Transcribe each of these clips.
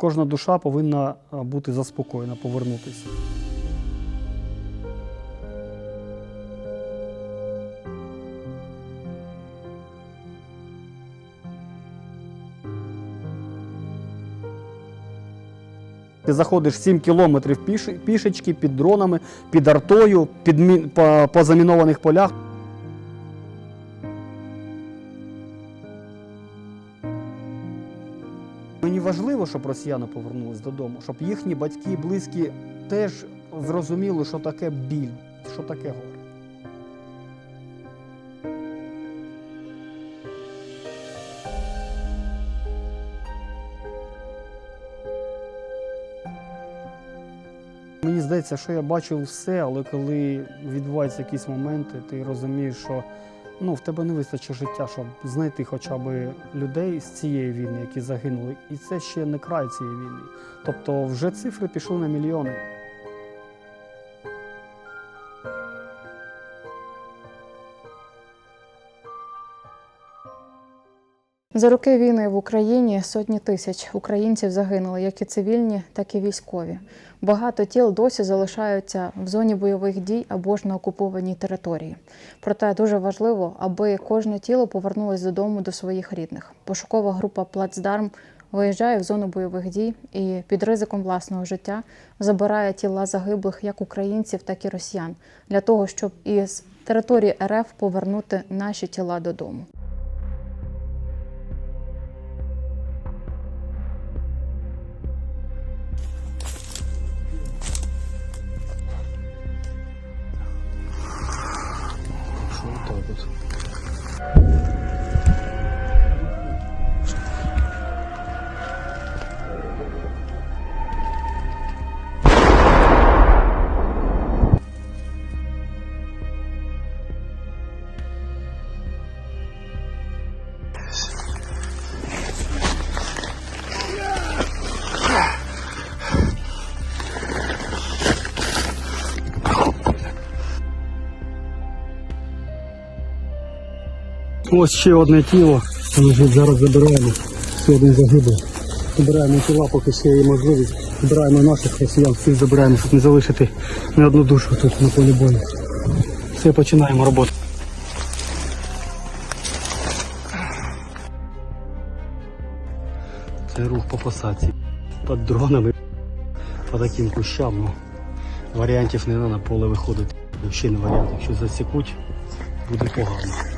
Кожна душа повинна бути заспокоєна, повернутися. Ти заходиш 7 кілометрів пішечки під дронами, під артою, під по, по замінованих полях. Важливо, щоб росіяни повернулись додому, щоб їхні батьки, близькі теж зрозуміли, що таке біль, що таке горе. Мені здається, що я бачив все, але коли відбуваються якісь моменти, ти розумієш, що ну, в тебе не вистачить життя, щоб знайти хоча б людей з цієї війни, які загинули. І це ще не край цієї війни. Тобто вже цифри пішли на мільйони. За роки війни в Україні сотні тисяч українців загинули, як і цивільні, так і військові. Багато тіл досі залишаються в зоні бойових дій або ж на окупованій території. Проте дуже важливо, аби кожне тіло повернулось додому до своїх рідних. Пошукова група Плацдарм виїжджає в зону бойових дій і під ризиком власного життя забирає тіла загиблих як українців, так і росіян для того, щоб із території РФ повернути наші тіла додому. Що Ось ще одне тіло. Лежить, зараз забираємо. Ще один загиблий. Забираємо тіла, поки ще є можливість. Збираємо наших росіян, всіх забираємо, щоб не залишити ні одну душу тут на полі бою. Все, починаємо роботу. Це рух по посадці. Під дронами, по таким кущам. Ну, варіантів не на поле виходити. Взагалі не варіант. Якщо засікуть, буде погано.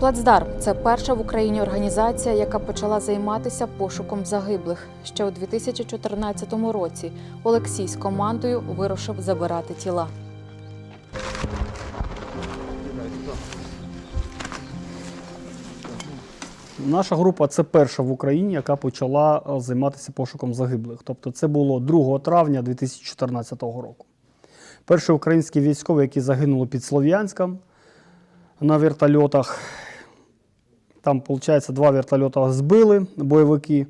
Плацдарм це перша в Україні організація, яка почала займатися пошуком загиблих. Ще у 2014 році Олексій з командою вирушив забирати тіла. Наша група це перша в Україні, яка почала е, займатися пошуком загиблих. Тобто це було 2 травня 2014 року. Перші українські військові, які загинули під Слов'янськом на вертольотах. Там, виходить, два вертольота збили бойовики,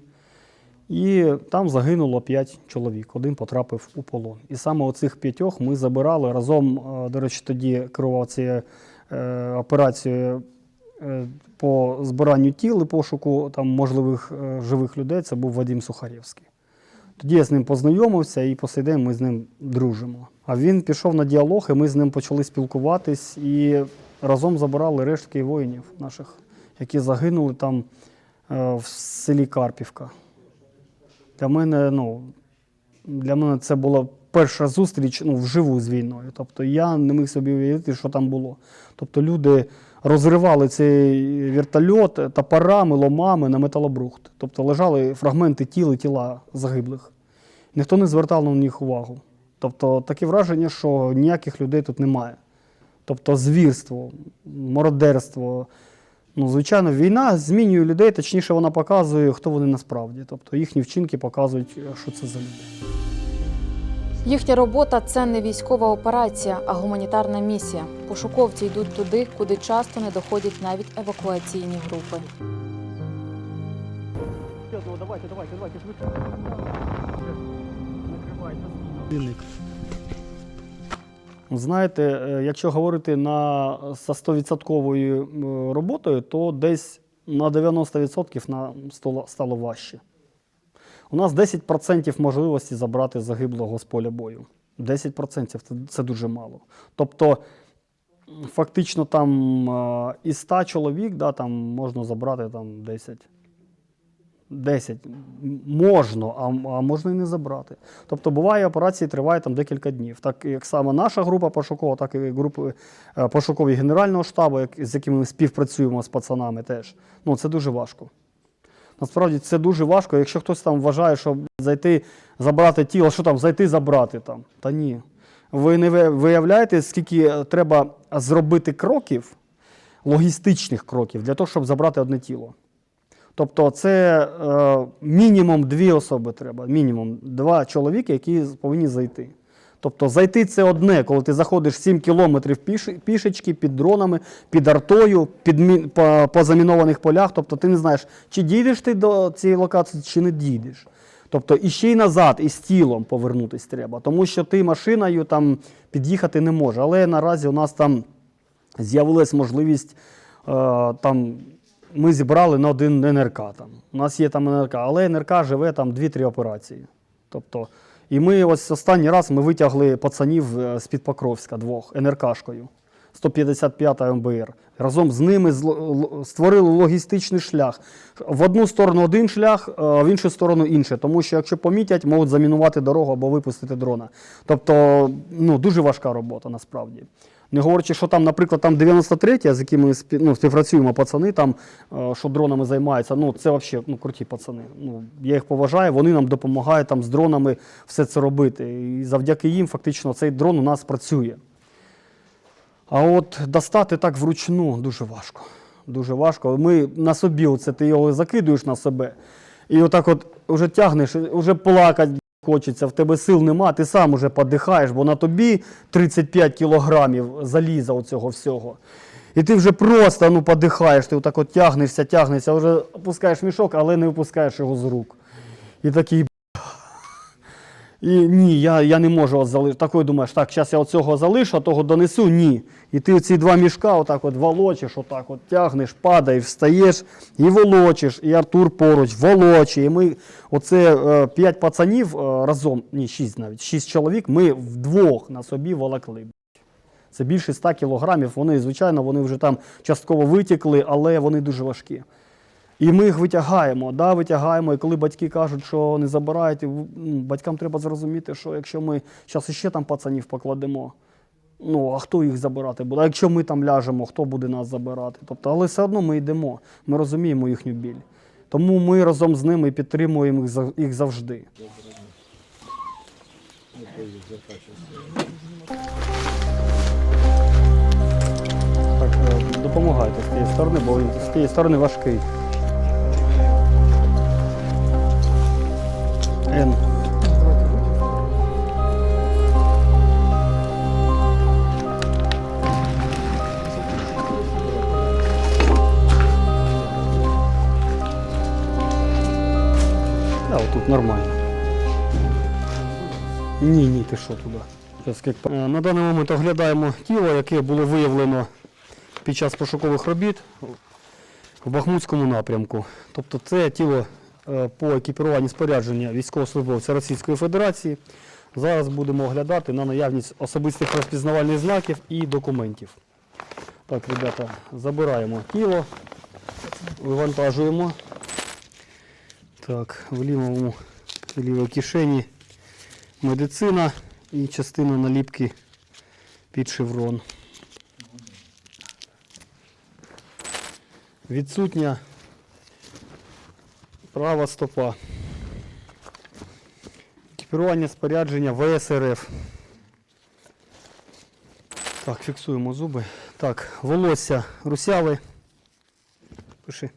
і там загинуло 5 чоловік. Один потрапив у полон. І саме оцих п'ятьох ми забирали разом. е, До речі, тоді керував цією е, операцією е, по збиранню тіл і пошуку там можливих живих людей. Це був Вадим Сухарєвський. Тоді я з ним познайомився, і по сей день ми з ним дружимо. А він пішов на діалог, і ми з ним почали спілкуватись і разом забирали рештки воїнів наших, які загинули там е, в селі Карпівка. Для мене, ну, для мене це була перша зустріч ну, вживу з війною. Тобто я не міг собі уявити, що там було. Тобто люди розривали цей вертольот топорами, ломами на металобрухт. Тобто лежали фрагменти тіл і тіла загиблих. Ніхто не звертав на них увагу. Тобто таке враження, що ніяких людей тут немає. Тобто звірство, мародерство. Ну, звичайно, війна змінює людей, точніше, вона показує, хто вони насправді. Тобто їхні вчинки показують, що це за люди. Їхня робота це не військова операція, а гуманітарна місія. Пошуковці йдуть туди, куди часто не доходять навіть евакуаційні групи. Давайте, давайте, давайте, швидко. Накривайте. Знаєте, е, якщо говорити на, за 100% роботою, то десь на 90% нам стало, важче. У нас 10% можливості забрати загиблого з поля бою. 10% це, це дуже мало. Тобто, фактично, там е, із 100 чоловік да, там можна забрати там, 10. 10 можна, а, а можна і не забрати. Тобто буває операції триває там декілька днів. Так як саме наша група пошукова, так і групи е, пошукові Генерального штабу, як, з якими ми співпрацюємо з пацанами теж. Ну, це дуже важко. Насправді це дуже важко. Якщо хтось там вважає, що зайти, забрати тіло, що там, зайти, забрати там. Та ні. Ви не виявляєте, скільки треба зробити кроків, логістичних кроків, для того, щоб забрати одне тіло. Тобто це е, мінімум дві особи треба, мінімум два чоловіки, які повинні зайти. Тобто зайти це одне, коли ти заходиш 7 кілометрів пішечки під дронами, під артою, під по, по замінованих полях. Тобто ти не знаєш, чи дійдеш ти до цієї локації, чи не дійдеш. Тобто і ще й назад, і з тілом повернутися треба, тому що ти машиною там під'їхати не можеш. Але наразі у нас там з'явилась можливість е, там. Ми зібрали на один НРК. Там. У нас є там НРК, але НРК живе там 2-3 операції. Тобто, і ми ось останній раз ми витягли пацанів е, з-під Покровська двох НРКшкою. 155 МБР. Разом з ними створили логістичний шлях. В одну сторону один шлях, е, в іншу сторону інший. Тому що якщо помітять, можуть замінувати дорогу або випустити дрона. Тобто, ну, дуже важка робота насправді. Не говорячи, що там, наприклад, там 93 з якими ну, співпрацюємо пацани, там, е, що дронами займаються, ну це взагалі ну, круті пацани. Ну, я їх поважаю, вони нам допомагають там, з дронами все це робити. І завдяки їм фактично цей дрон у нас працює. А от достати так вручну дуже важко. Дуже важко. Ми на собі, оце ти його закидуєш на себе, і отак от вже тягнеш, вже плакати хочеться, в тебе сил нема, ти сам уже подихаєш, бо на тобі 35 кілограмів заліза оцього всього. І ти вже просто ну, подихаєш, ти отак от тягнешся, тягнешся, вже опускаєш мішок, але не випускаєш його з рук. І такий. І ні, я, я не можу от залишити. Такою думаєш, так, зараз я оцього залишу, а того донесу. Ні. І ти ці два мішка отак от волочиш, отак от тягнеш, падаєш, встаєш і волочиш. І Артур поруч волочить. І ми, оце е, п'ять пацанів е, разом, ні, шість навіть, шість чоловік, ми вдвох на собі волокли. Це більше 100 кілограмів. Вони, звичайно, вони вже там частково витікли, але вони дуже важкі. І ми їх витягаємо, да, витягаємо. І коли батьки кажуть, що не забирають, ну, батькам треба зрозуміти, що якщо ми зараз іще там пацанів покладемо, ну а хто їх забирати буде? А якщо ми там ляжемо, хто буде нас забирати? Тобто, але все одно ми йдемо, ми розуміємо їхню біль. Тому ми разом з ними підтримуємо їх, зав- їх завжди. Так, е, допомагайте з тієї сторони, бо він з тієї сторони важкий. Нормально. Ні, ні, ти що туди? Е, На даний момент оглядаємо тіло, яке було виявлено під час пошукових робіт в Бахмутському напрямку. Тобто це тіло е, по екіпіруванню спорядження військовослужбовця Російської Федерації. Зараз будемо оглядати на наявність особистих розпізнавальних знаків і документів. Так, ребята, забираємо тіло, вивантажуємо. Так, в лівому лівій кишені медицина і частина наліпки під шеврон. Відсутня права стопа. Екіпірування спорядження ВСРФ. Так, фіксуємо зуби. Так, волосся русяве. Пиши.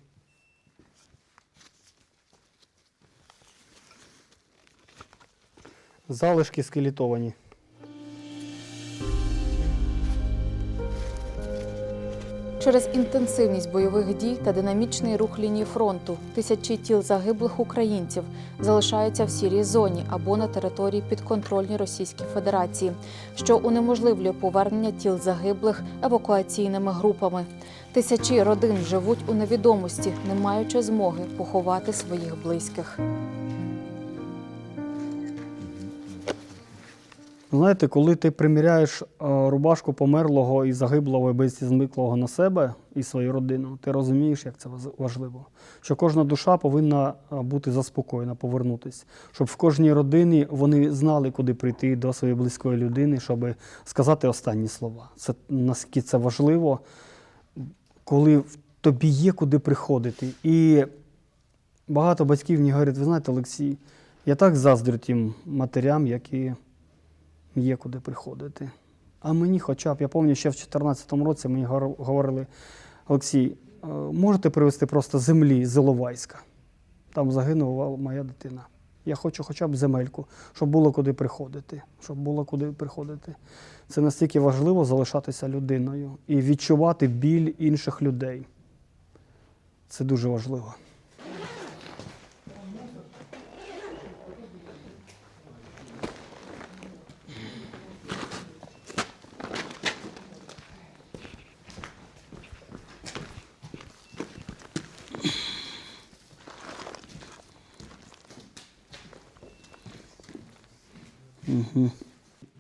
Залишки скелетовані. Через інтенсивність бойових дій та динамічний рух лінії фронту тисячі тіл загиблих українців залишаються в сірій зоні або на території підконтрольній Російській Федерації, що унеможливлює повернення тіл загиблих евакуаційними групами. Тисячі родин живуть у невідомості, не маючи змоги поховати своїх близьких. Знаєте, коли ти приміряєш е, рубашку померлого і загиблого і безвісти зниклого на себе і свою родину, ти розумієш, як це важливо. Що кожна душа повинна е, бути заспокоєна, повернутися. Щоб в кожній родині вони знали, куди прийти до своєї близької людини, щоб сказати останні слова. Це наскільки це важливо, коли в тобі є куди приходити. І багато батьків мені говорять, ви знаєте, Олексій, я так заздрю тим матерям, які є куди приходити. А мені хоча б, я пам'ятаю, ще в 2014 році мені говорили, Олексій, е, можете привезти просто землі з Іловайська? Там загинула моя дитина. Я хочу хоча б земельку, щоб було куди приходити. Щоб було куди приходити. Це настільки важливо залишатися людиною і відчувати біль інших людей. Це дуже важливо. Угу.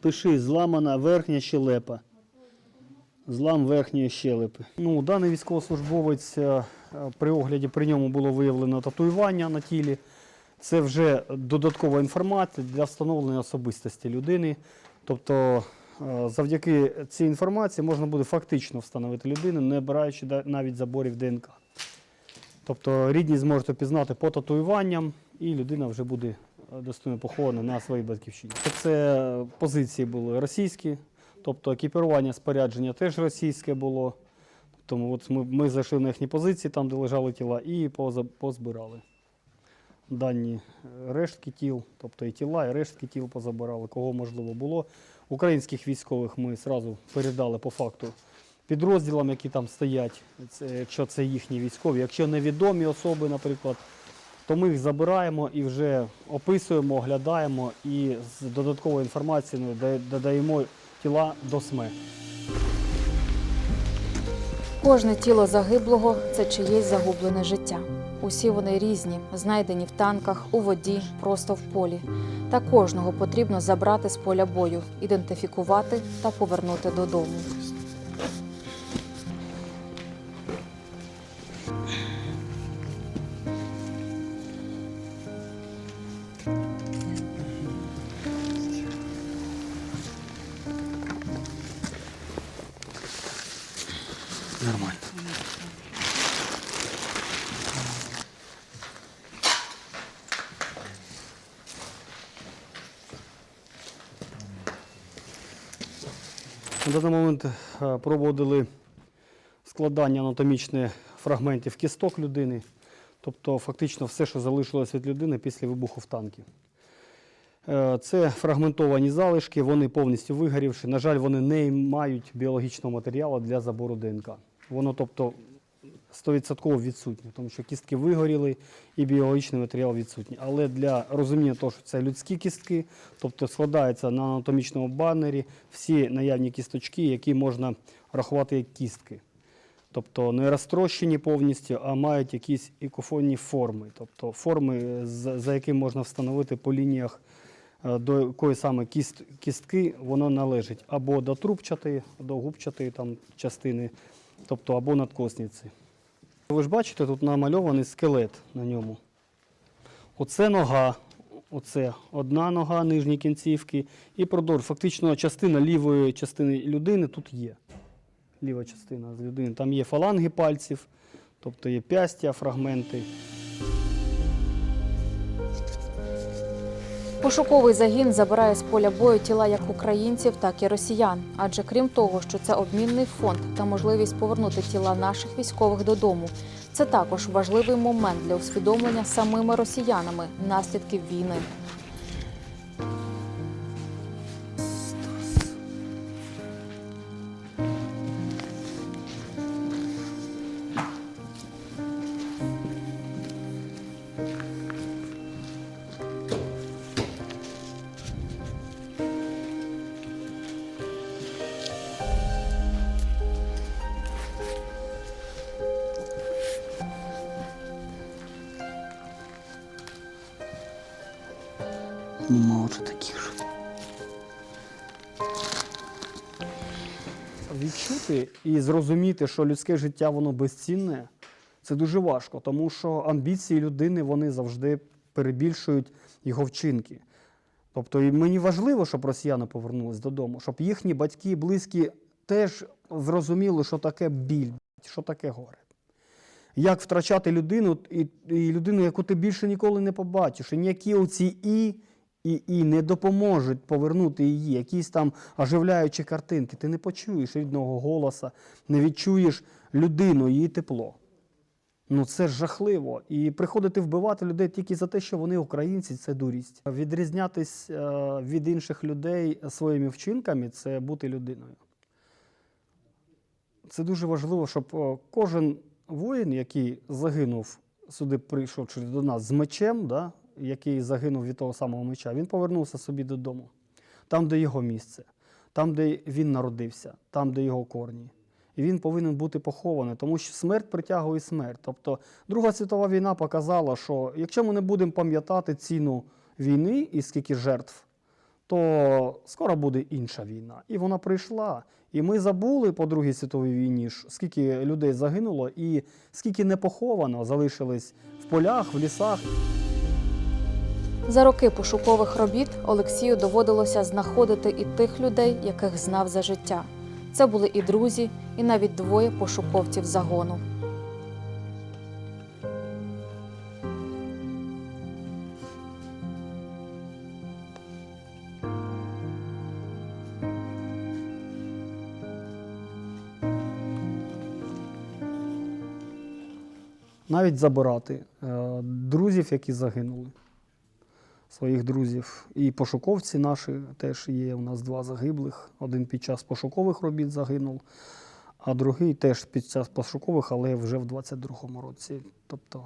Пиши, зламана верхня щелепа. Злам верхньої щелепи. Ну, даний військовослужбовець е, при огляді при ньому було виявлено татуювання на тілі. Це вже додаткова інформація для встановлення особистості людини. Тобто, е, завдяки цій інформації можна буде фактично встановити людину, не бираючи да- навіть заборів ДНК. Тобто рідні зможуть опізнати по татуюванням, і людина вже буде достойно похована на своїй батьківщині. Це позиції були російські, тобто екіпірування спорядження теж російське було. Тому от ми, ми зайшли на їхні позиції, там, де лежали тіла, і позбирали дані е, рештки тіл, тобто і тіла, і рештки тіл позабирали, кого можливо було. Українських військових ми одразу передали по факту підрозділам, які там стоять, якщо це їхні військові. Якщо невідомі особи, наприклад, то ми їх забираємо і вже описуємо, оглядаємо і з додатковою інформацією додаємо тіла до СМЕ. Кожне тіло загиблого це чиєсь загублене життя. Усі вони різні, знайдені в танках, у воді, просто в полі. Та кожного потрібно забрати з поля бою, ідентифікувати та повернути додому. На даний момент е, проводили складання анатомічних фрагментів кісток людини, тобто фактично все, що залишилось від людини після вибуху в танкі. Е, Це фрагментовані залишки, вони повністю вигорівши. На жаль, вони не мають біологічного матеріалу для забору ДНК. Воно, тобто, 100% відсутнє, тому що кістки вигоріли і біологічний матеріал відсутній. Але для розуміння того, що це людські кістки, тобто складаються на анатомічному банері всі наявні кісточки, які можна рахувати як кістки. Тобто не розтрощені повністю, а мають якісь ікофонні форми, тобто форми, за якими можна встановити по лініях, е, до якої саме кіст, кістки воно належить або до трубчатої, до губчатої там, частини, тобто або надкосниці. Ви ж бачите, тут намальований скелет на ньому. Оце нога, оце одна нога нижні кінцівки і продор. Фактично частина лівої частини людини тут є. Ліва частина з людини. Там є фаланги пальців, тобто є пястя, фрагменти. Пошуковий загін забирає з поля бою тіла як українців, так і росіян. Адже крім того, що це обмінний фонд та можливість повернути тіла наших військових додому, це також важливий момент для усвідомлення самими росіянами наслідків війни. Нема вже таких же. Відчути і зрозуміти, що людське життя воно безцінне, це дуже важко, тому що амбіції людини вони завжди перебільшують його вчинки. Тобто і мені важливо, щоб росіяни повернулись додому, щоб їхні батьки і близькі теж зрозуміли, що таке біль, що таке горе. Як втрачати людину, і, і людину, яку ти більше ніколи не побачиш. І ніякі оці і, і, і не допоможуть повернути її, якісь там оживляючі картинки. Ти не почуєш рідного голоса, не відчуєш людину, її тепло. Ну це жахливо. І приходити вбивати людей тільки за те, що вони українці, це дурість. Відрізнятись е, від інших людей своїми вчинками це бути людиною. Це дуже важливо, щоб е, кожен воїн, який загинув сюди, прийшовши до нас з мечем, да, який загинув від того самого меча, він повернувся собі додому, там, де його місце, там, де він народився, там, де його корні. І він повинен бути похований, тому що смерть притягує смерть. Тобто Друга світова війна показала, що якщо ми не будемо пам'ятати ціну війни і скільки жертв, то скоро буде інша війна. І вона прийшла. І ми забули по Другій світовій війні, скільки людей загинуло, і скільки не поховано залишились в полях, в лісах. За роки пошукових робіт Олексію доводилося знаходити і тих людей, яких знав за життя. Це були і друзі, і навіть двоє пошуковців загону. навіть забирати е, друзів, які загинули. Своїх друзів. І пошуковці наші теж є. У нас два загиблих. Один під час пошукових робіт загинув, а другий теж під час пошукових, але вже в 22-му році. Тобто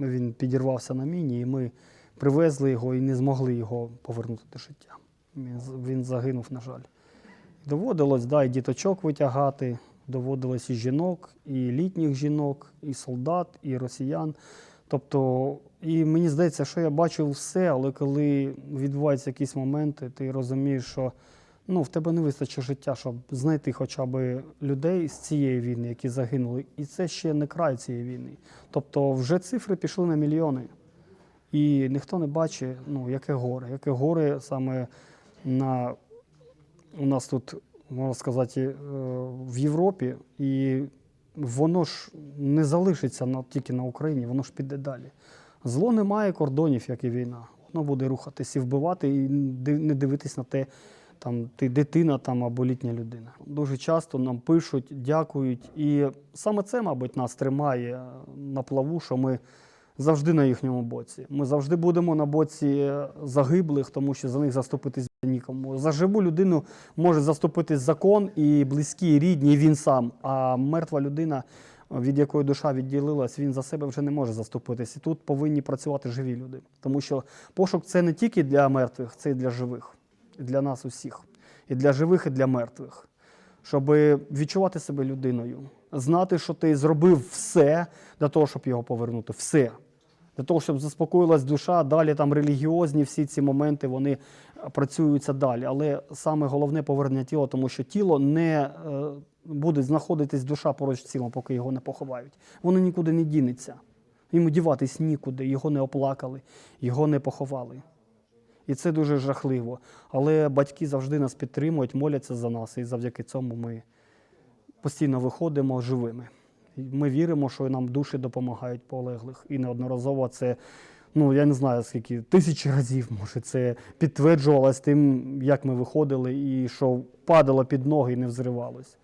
він підірвався на міні, і ми привезли його і не змогли його повернути до життя. Він, він загинув, на жаль. Доводилось да, і діточок витягати, доводилось і жінок, і літніх жінок, і солдат, і росіян. Тобто, і мені здається, що я бачив все, але коли відбуваються якісь моменти, ти розумієш, що ну, в тебе не вистачить життя, щоб знайти хоча б людей з цієї війни, які загинули. І це ще не край цієї війни. Тобто вже цифри пішли на мільйони. І ніхто не бачить, ну, яке горе, яке горе саме на у нас тут, можна сказати, е, в Європі, і воно ж не залишиться на, тільки на Україні, воно ж піде далі. Зло не має кордонів, як і війна. Воно буде рухатись і вбивати, і не дивитись на те, там ти дитина там або літня людина. Дуже часто нам пишуть, дякують. І саме це, мабуть, нас тримає на плаву, що ми завжди на їхньому боці. Ми завжди будемо на боці загиблих, тому що за них заступитись нікому. За живу людину може заступитись закон і близькі, і рідні, і він сам. А мертва людина, від якої душа відділилась, він за себе вже не може заступитись. І тут повинні працювати живі люди. Тому що пошук це не тільки для мертвих, це і для живих, і для нас усіх. І для живих, і для мертвих. Щоб відчувати себе людиною, знати, що ти зробив все для того, щоб його повернути. Все. Для того, щоб заспокоїлась душа, далі там релігіозні всі ці моменти вони е, працюються далі. Але саме головне повернення тіла, тому що тіло не е, буде знаходитись душа поруч з тілом, поки його не поховають. Воно нікуди не дінеться. Йому діватись нікуди, його не оплакали, його не поховали. І це дуже жахливо. Але батьки завжди нас підтримують, моляться за нас, і завдяки цьому ми постійно виходимо живими. Ми віримо, що нам душі допомагають полеглих. І неодноразово це, ну я не знаю скільки, тисячі разів, може, це підтверджувалось тим, як ми виходили, і що падало під ноги і не взривалось.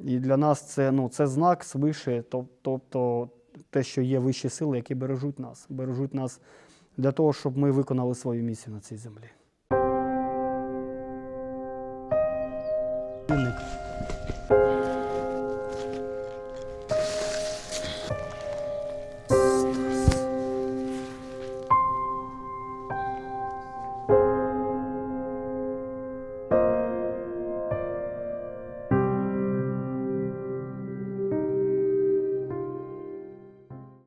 І для нас це ну, це знак свише, тобто те, що є вищі сили, які бережуть нас, бережуть нас для того, щоб ми виконали свою місію на цій землі.